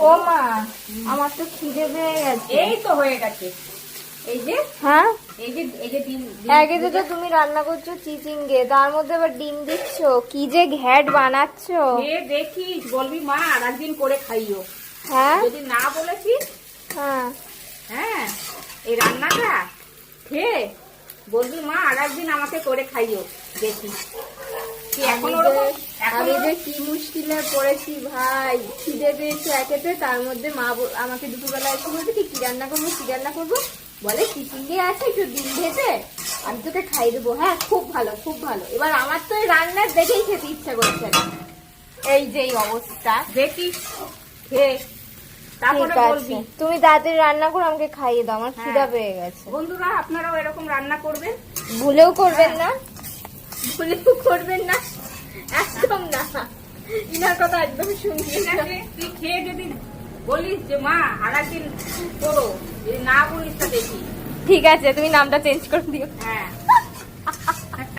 ও মা আমার তো খিদে পেয়ে গেছে। এই তো হয়ে গেছে। এই যে হ্যাঁ? এই যে এই যে ডিম ডিম- আগে তো তুমি রান্না করছ চিচিঙ্গে তার মধ্যে আবার ডিম দিচ্ছ? কি যে ঘ্যাট বানাচ্ছো? খেয়ে দেখিস বলবি মা আর একদিন করে খাইও। হ্যাঁ? যদি না বলেছিস হ্যাঁ। হ্যাঁ এই রান্নাটা খেয়ে বলবি মা আর একদিন আমাকে করে খাইও দেখি। এখন ওরকম আমি যে কি মুশকিলে পড়েছি ভাই খিদে পেয়েছে একেতে তার মধ্যে মা আমাকে দুপুরবেলা এসে বলছে কি কি রান্না করব কি রান্না করব? বলে চিচিঙ্গে আছে একটু ডিম ভেজে আমি তোকে খাই দেবো। হ্যাঁ খুব ভালো খুব ভালো। এবার আমার তো এই রান্নার দেখেই খেতে ইচ্ছা করছে না। এই যে অবস্থা। দেখিস খেয়ে তুমি তাড়াতাড়ি রান্না করে আমাকে খাইয়ে দাও আমার খিদা হ্যাঁ। পেয়ে গেছে। বন্ধুরা আপনারাও এরকম রান্না করবেন? ভুলেও করবেন না। ভুলেও করবেন না। ইনার কথা একদম শুনছি তুই খেয়ে যদি বলিস যে মা আর একদিন করো। যদি না বলিস তা দেখি। ঠিক আছে তুমি নামটা চেঞ্জ করে দিও। হ্যাঁ।